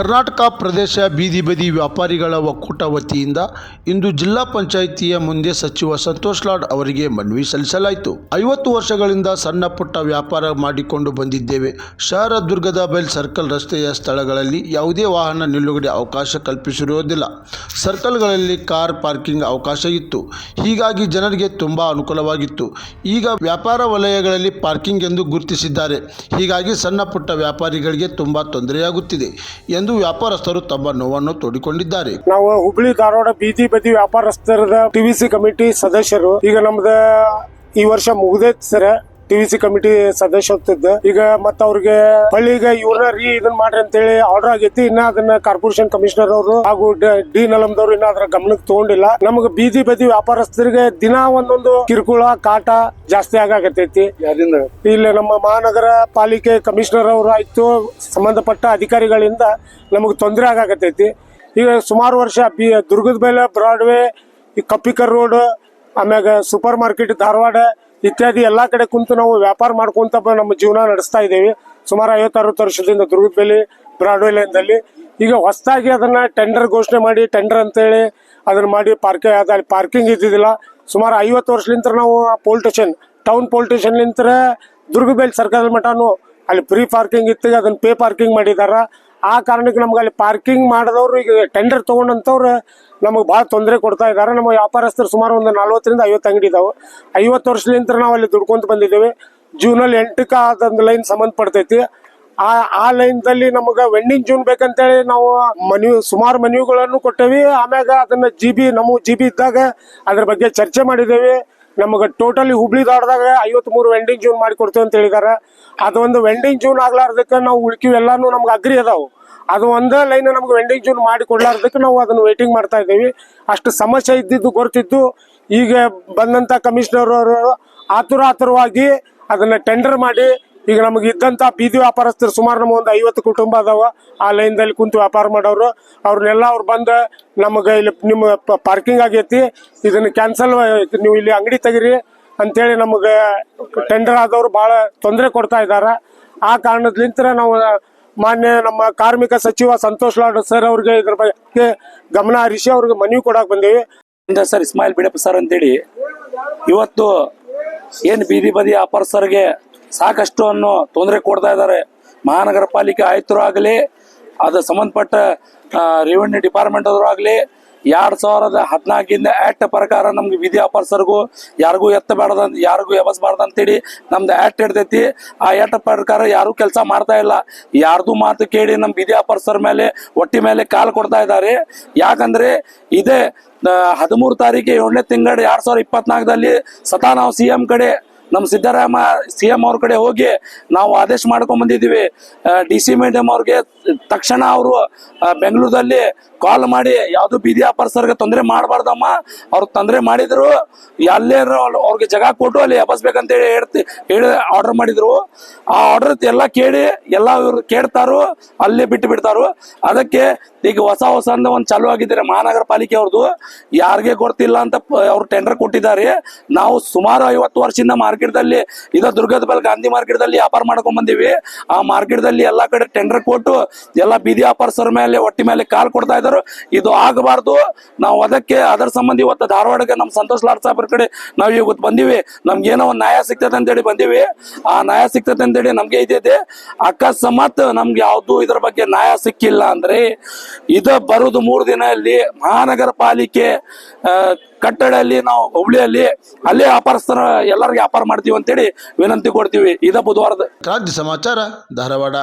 ಕರ್ನಾಟಕ ಪ್ರದೇಶ ಬೀದಿ ಬದಿ ವ್ಯಾಪಾರಿಗಳ ಒಕ್ಕೂಟ ವತಿಯಿಂದ ಇಂದು ಜಿಲ್ಲಾ ಪಂಚಾಯಿತಿಯ ಮುಂದೆ ಸಚಿವ ಸಂತೋಷ್ ಲಾಡ್ ಅವರಿಗೆ ಮನವಿ ಸಲ್ಲಿಸಲಾಯಿತು. ಐವತ್ತು ವರ್ಷಗಳಿಂದ ಸಣ್ಣ ಪುಟ್ಟ ವ್ಯಾಪಾರ ಮಾಡಿಕೊಂಡು ಬಂದಿದ್ದೇವೆ. ಶಹರ ದುರ್ಗದ ಬೈಲ್ ಸರ್ಕಲ್ ರಸ್ತೆಯ ಸ್ಥಳಗಳಲ್ಲಿ ಯಾವುದೇ ವಾಹನ ನಿಲುಗಡೆ ಅವಕಾಶ ಕಲ್ಪಿಸಿರುವುದಿಲ್ಲ. ಸರ್ಕಲ್ಗಳಲ್ಲಿ ಕಾರ್ ಪಾರ್ಕಿಂಗ್ ಅವಕಾಶ ಇತ್ತು. ಹೀಗಾಗಿ ಜನರಿಗೆ ತುಂಬ ಅನುಕೂಲವಾಗಿತ್ತು. ಈಗ ವ್ಯಾಪಾರ ವಲಯಗಳಲ್ಲಿ ಪಾರ್ಕಿಂಗ್ ಎಂದು ಗುರುತಿಸಿದ್ದಾರೆ. ಹೀಗಾಗಿ ಸಣ್ಣ ಪುಟ್ಟ ವ್ಯಾಪಾರಿಗಳಿಗೆ ತುಂಬ ತೊಂದರೆಯಾಗುತ್ತಿದೆ ಎಂದು ವ್ಯಾಪಾರಸ್ಥರು ತಮ್ಮ ನೋವನ್ನು ತೋಡಿಕೊಂಡಿದ್ದಾರೆ. ನಾವು ಹುಬ್ಳಿ ಧಾರವಾಡ ಬೀದಿ ಬದಿ ವ್ಯಾಪಾರಸ್ಥರ ಟಿವಿಸಿ ಕಮಿಟಿ ಸದಸ್ಯರು. ಈಗ ನಮ್ದ ಈ ವರ್ಷ ಮುಗಿದೈತಿ ಸರ್. ಟಿವಿಸಿ ಕಮಿಟಿ ಸದಸ್ಯ ಹೋಗ್ತಿದ್ದೆ ಈಗ ಮತ್ತ ಅವ್ರಿಗೆ ಹಳ್ಳಿಗೆ ಇವ್ರನ್ನ ರೀ ಇದನ್ನ ಮಾಡ್ರಿ ಅಂತೇಳಿ ಆರ್ಡರ್ ಆಗೈತಿ. ಇನ್ನ ಅದನ್ನ ಕಾರ್ಪೊರೇಷನ್ ಕಮಿಷನರ್ ಅವರು ಹಾಗೂ ಡ- ನಲಂದವ್ರು ಇನ್ನ ಅದ್ರ ಗಮನಕ್ಕೆ ತಗೊಂಡಿಲ್ಲ. ನಮಗ ಬೀದಿ ಬದಿ ವ್ಯಾಪಾರಸ್ಥರಿಗೆ ದಿನ ಒಂದೊಂದು ಕಿರುಕುಳ ಕಾಟ ಜಾಸ್ತಿ ಆಗಾಕತ್ತೈತಿ. ಇಲ್ಲಿ ನಮ್ಮ ಮಹಾನಗರ ಪಾಲಿಕೆ ಕಮಿಷನರ್ ಅವರು ಆಯ್ತು. ಸಂಬಂಧಪಟ್ಟ ಅಧಿಕಾರಿಗಳಿಂದ ನಮಗ್ ತೊಂದರೆ ಆಗಾಕತ್ತೈತಿ. ಈಗ ಸುಮಾರು ವರ್ಷ ಬಿ ದುರ್ಗದ ಮೇಲೆ ಬ್ರಾಡ್ವೇ ಈ ಕಪ್ಪಿಕರ್ ರೋಡ್ ಆಮ್ಯಾಗ ಸೂಪರ್ ಮಾರ್ಕೆಟ್ ಧಾರವಾಡ ಇತ್ಯಾದಿ ಎಲ್ಲಾ ಕಡೆ ಕುಂತು ನಾವು ವ್ಯಾಪಾರ ಮಾಡ್ಕೊಂತ ನಮ್ಮ ಜೀವನ ನಡೆಸ್ತಾ ಇದ್ದೇವೆ. ಸುಮಾರು ಐವತ್ತು ಅರವತ್ತು ವರ್ಷದಿಂದ ದುರ್ಗದ ಬೆಲೆ ಬ್ರಾಡ್ವೇ ಲೈನ್ದಲ್ಲಿ ಈಗ ಹೊಸದಾಗಿ ಅದನ್ನ ಟೆಂಡರ್ ಘೋಷಣೆ ಮಾಡಿ ಟೆಂಡರ್ ಅಂತೇಳಿ ಅದನ್ನ ಮಾಡಿ ಪಾರ್ಕಿಂಗ್ ಅಲ್ಲಿ ಪಾರ್ಕಿಂಗ್ ಇದ್ದಿದ್ದಿಲ್ಲ. ಸುಮಾರು ಐವತ್ತು ವರ್ಷದಿಂದ ನಾವು police station town police station ನಿಂತರ ದುರ್ಗಬೇಲ್ ಸರ್ಕಲ್ ಮಟನು ಅಲ್ಲಿ ಫ್ರೀ ಪಾರ್ಕಿಂಗ್ ಇತ್ತು ಅದನ್ನ ಪೇ ಪಾರ್ಕಿಂಗ್ ಮಾಡಿದಾರ. ಆ ಕಾರಣಕ್ಕೆ ನಮ್ಗೆ ಅಲ್ಲಿ ಪಾರ್ಕಿಂಗ್ ಮಾಡಿದವ್ರು ಈಗ ಟೆಂಡರ್ ತಗೊಂಡಂತವ್ರು ನಮಗೆ ಭಾಳ ತೊಂದರೆ ಕೊಡ್ತಾ ಇದ್ದಾರೆ. ನಮ್ಮ ವ್ಯಾಪಾರಸ್ಥರು ಸುಮಾರು ಒಂದು ನಲ್ವತ್ತರಿಂದ ಐವತ್ತು ಅಂಗಡಿ ಇದಾವೆ. ಐವತ್ತು ವರ್ಷದಿಂದ ನಾವು ಅಲ್ಲಿ ದುಡ್ಕೊಂತ ಬಂದಿದ್ದೇವೆ. ಜೂನಲ್ಲಿ ಎಂಟಕ್ಕೆ ಅದೊಂದು ಲೈನ್ ಸಂಬಂಧಪಡ್ತೈತಿ. ಆ ಆ ಲೈನ್ದಲ್ಲಿ ನಮಗೆ ವೆಂಡಿಂಗ್ ಜೂನ್ ಬೇಕಂತೇಳಿ ನಾವು ಮನವಿ ಸುಮಾರು ಮನವಿಗಳನ್ನು ಕೊಟ್ಟೇವಿ. ಆಮ್ಯಾಗ ಅದನ್ನ ಜಿ ಬಿ ನಮ್ಮ ಜಿ ಬಿ ಇದ್ದಾಗ ಅದ್ರ ಬಗ್ಗೆ ಚರ್ಚೆ ಮಾಡಿದ್ದೇವೆ. ನಮಗೆ ಟೋಟಲಿ ಹುಬ್ಳಿ ದಾಡದಾಗ ಐವತ್ ಮೂರು ವೆಂಡಿಂಗ್ ಜೂನ್ ಮಾಡಿ ಕೊಡ್ತೇವೆ ಅಂತ ಹೇಳಿದಾರೆ. ಅದೊಂದು ವೆಂಡಿಂಗ್ ಜೂನ್ ಆಗ್ಲಾರ್ದಕ್ಕೆ ನಾವು ಉಳ್ಕಿವ್, ಎಲ್ಲಾನು ನಮ್ಗೆ ಅಗ್ರಿ ಅದಾವು. ಅದು ಒಂದೇ ಲೈನ್ ನಮ್ಗೆ ವೆಂಡಿಂಗ್ ಜೂನ್ ಮಾಡಿ ಕೊಡ್ಲಾರ್ದಕ್ಕೆ ನಾವು ಅದನ್ನ ವೇಟಿಂಗ್ ಮಾಡ್ತಾ ಇದ್ದೀವಿ. ಅಷ್ಟು ಸಮಸ್ಯೆ ಇದ್ದಿದ್ದು ಗೊತ್ತಿದ್ದು ಈಗ ಬಂದಂತ ಕಮಿಷನರ್ ಅವರು ಆತುರ ಆತುರವಾಗಿ ಅದನ್ನ ಟೆಂಡರ್ ಮಾಡಿ ಈಗ ನಮಗೆ ಇದ್ದಂತ ಬೀದಿ ವ್ಯಾಪಾರಸ್ಥರು ಸುಮಾರು ನಮ್ಮ ಒಂದು ಐವತ್ತು ಕುಟುಂಬ ಅದಾವ. ಆ ಲೈನ್ದಲ್ಲಿ ಕುಂತು ವ್ಯಾಪಾರ ಮಾಡೋರು. ಅವ್ರನ್ನೆಲ್ಲ ಅವ್ರು ಬಂದು ನಮಗೆ ಇಲ್ಲಿ ನಿಮ್ಮ ಪಾರ್ಕಿಂಗ್ ಆಗೈತಿ. ಇದನ್ನ ಕ್ಯಾನ್ಸಲ್ ನೀವು ಇಲ್ಲಿ ಅಂಗಡಿ ತೆಗಿರಿ ಅಂತೇಳಿ ನಮಗೆ ಟೆಂಡರ್ ಆದವ್ರು ಬಹಳ ತೊಂದರೆ ಕೊಡ್ತಾ ಇದ್ದಾರೆ ಆ ಕಾರಣದಿಂದ ನಾವು ಮಾನ್ಯ ನಮ್ಮ ಕಾರ್ಮಿಕ ಸಚಿವ ಸಂತೋಷ್ ಲಾಡ್ ಸರ್ ಅವ್ರಿಗೆ ಇದ್ರ ಬಗ್ಗೆ ಗಮನ ಹರಿಸಿ ಅವ್ರಿಗೆ ಮನವಿ ಕೊಡಕ್ಕೆ ಬಂದೇವಿ. ಸರ್ ಇಸ್ಮಾಯಿಲ್ ಬಿಡಪ್ಪ ಸರ್ ಅಂತೇಳಿ ಇವತ್ತು ಏನು ಬೀದಿ ಬದಿ ವ್ಯಾಪಾರಸ್ಥರಿಗೆ ಸಾಕಷ್ಟು ಅನ್ನೋ ತೊಂದರೆ ಕೊಡ್ತಾ ಇದ್ದಾರೆ. ಮಹಾನಗರ ಪಾಲಿಕೆ ಆಯುಕ್ತರು ಆಗಲಿ, ಅದು ಸಂಬಂಧಪಟ್ಟ ರೆವಿನ್ಯೂ ಡಿಪಾರ್ಟ್ಮೆಂಟ್ ಅವರು ಆಗಲಿ, ಎರಡು ಸಾವಿರದ ಹದಿನಾಲ್ಕಿಂದ ಆಕ್ಟ್ ಪ್ರಕಾರ ನಮ್ಗೆ ವಿಧಿ ವ್ಯಾಪಾರಸ್ಥರಿಗೂ ಯಾರಿಗೂ ಎತ್ತಬಾರ್ದ, ಯಾರಿಗೂ ಎಬ್ಬಸ್ಬಾರ್ದು ಅಂತೇಳಿ ನಮ್ದು ಆಕ್ಟ್ ಇರ್ತೈತಿ. ಆ ಆಕ್ಟ್ ಪ್ರಕಾರ ಯಾರು ಕೆಲಸ ಮಾಡ್ತಾ ಇಲ್ಲ. ಯಾರ್ದು ಮಾತು ಕೇಳಿ ನಮ್ಮ ವಿಧಿ ವ್ಯಾಪಾರಸ್ಥರ ಮೇಲೆ, ಒಟ್ಟಿ ಮೇಲೆ ಕಾಲು ಕೊಡ್ತಾ ಇದ್ದಾರೆ. ಯಾಕಂದ್ರೆ ಇದೇ ಹದಿಮೂರು ತಾರೀಕು ಏಳನೇ ತಿಂಗಳು ಎರಡು ಸಾವಿರದ ಇಪ್ಪತ್ನಾಲ್ಕದಲ್ಲಿ ಸತಾ ನಾವು ಸಿ ಎಂ ಕಡೆ ನಮ್ಮ ಸಿದ್ದರಾಮ ಸಿ ಎಂ ಅವ್ರ ಕಡೆ ಹೋಗಿ ನಾವು ಆದೇಶ ಮಾಡ್ಕೊಂಡ್ ಬಂದಿದ್ದೀವಿ. ಡಿ ಸಿ ಮೇಡಮ್ ಅವ್ರಿಗೆ ತಕ್ಷಣ ಅವರು ಬೆಂಗಳೂರಲ್ಲಿ ಕಾಲ್ ಮಾಡಿ, ಯಾವುದು ಬೀದಿ ವ್ಯಾಪಾರಸ್ಥರಿಗೆ ತೊಂದರೆ ಮಾಡಬಾರ್ದಮ್ಮ, ಅವ್ರು ತೊಂದರೆ ಮಾಡಿದ್ರು, ಅಲ್ಲೇ ಅವ್ರಿಗೆ ಜಗ ಕೊಟ್ಟು ಅಲ್ಲಿ ಎಬ್ಬಸ್ಬೇಕಂತ ಹೇಳಿ ಹೇಳ್ತಿ, ಹೇಳಿ ಆರ್ಡರ್ ಮಾಡಿದ್ರು. ಆ ಆರ್ಡರ್ ಎಲ್ಲ ಕೇಳಿ, ಎಲ್ಲ ಇವ್ರು ಕೇಳ್ತಾರು, ಅಲ್ಲೇ ಬಿಟ್ಟು ಬಿಡ್ತಾರು. ಅದಕ್ಕೆ ಈಗ ಹೊಸ ಹೊಸ ಒಂದು ಚಾಲು ಆಗಿದ್ದಾರೆ ಮಹಾನಗರ ಪಾಲಿಕೆ ಅವ್ರದ್ದು ಯಾರಿಗೆ ಗೊತ್ತಿಲ್ಲ ಅಂತ ಅವ್ರು ಟೆಂಡರ್ ಕೊಟ್ಟಿದ್ದಾರೆ. ನಾವು ಸುಮಾರು ಐವತ್ತು ವರ್ಷದಿಂದ ಮಾರ್ಕೆಟ್ದಲ್ಲಿ ಇದ ದುರ್ಗದ ಬಲ್ ಗಾಂಧಿ ಮಾರ್ಕೆಟ್ದಲ್ಲಿ ವ್ಯಾಪಾರ ಮಾಡ್ಕೊಂಡ್ ಬಂದಿವಿ. ಆ ಮಾರ್ಕೆಟ್ ದಲ್ಲಿ ಎಲ್ಲಾ ಕಡೆ ಟೆಂಡರ್ ಕೊಟ್ಟು, ಎಲ್ಲಾ ಬೀದಿ ವ್ಯಾಪಾರಸ್ಥರ ಮೇಲೆ, ಒಟ್ಟಿ ಮೇಲೆ ಕಾಲ್ ಕೊಡ್ತಾ ಇದ್ದಾರೆ. ಇದು ಆಗಬಾರ್ದು. ನಾವು ಅದಕ್ಕೆ, ಅದರ ಸಂಬಂಧ ಇವತ್ತು ಧಾರವಾಡಕ್ಕೆ ನಮ್ಮ ಸಂತೋಷ್ ಲಾಡ್ ಸಾಹೇಬ್ರ ಕಡೆ ನಾವು ಇವತ್ತು ಬಂದಿವಿ. ನಮ್ಗೆ ಏನೋ ಒಂದು ನ್ಯಾಯ ಸಿಗ್ತದೆ ಅಂತೇಳಿ ಬಂದಿವಿ. ಆ ನ್ಯಾಯ ಸಿಗ್ತದೆ ಅಂತೇಳಿ ನಮ್ಗೆ ಇದಿದೆ. ಅಕಸ್ಮಾತ್ ನಮ್ಗೆ ಯಾವ್ದು ಇದ್ರ ಬಗ್ಗೆ ನ್ಯಾಯ ಸಿಕ್ಕಿಲ್ಲ ಅಂದ್ರೆ, ಇದು ಬರೋದು ಮೂರು ದಿನ ಅಲ್ಲಿ ಮಹಾನಗರ ಪಾಲಿಕೆ ಕಟ್ಟಡಲ್ಲಿ ನಾವು ಹುಬ್ಳಿಯಲ್ಲಿ ಅಲ್ಲಿ ವ್ಯಾಪಾರಸ್ಥರ ಎಲ್ಲರಿಗೂ ವ್ಯಾಪಾರ ಮಾಡ್ತೀವಿ ಅಂತೇಳಿ ವಿನಂತಿ ಕೊಡ್ತೀವಿ. ಇದ ಬುಧವಾರದ ರಾಜ್ಯ ಸಮಾಚಾರ ಧಾರವಾಡ.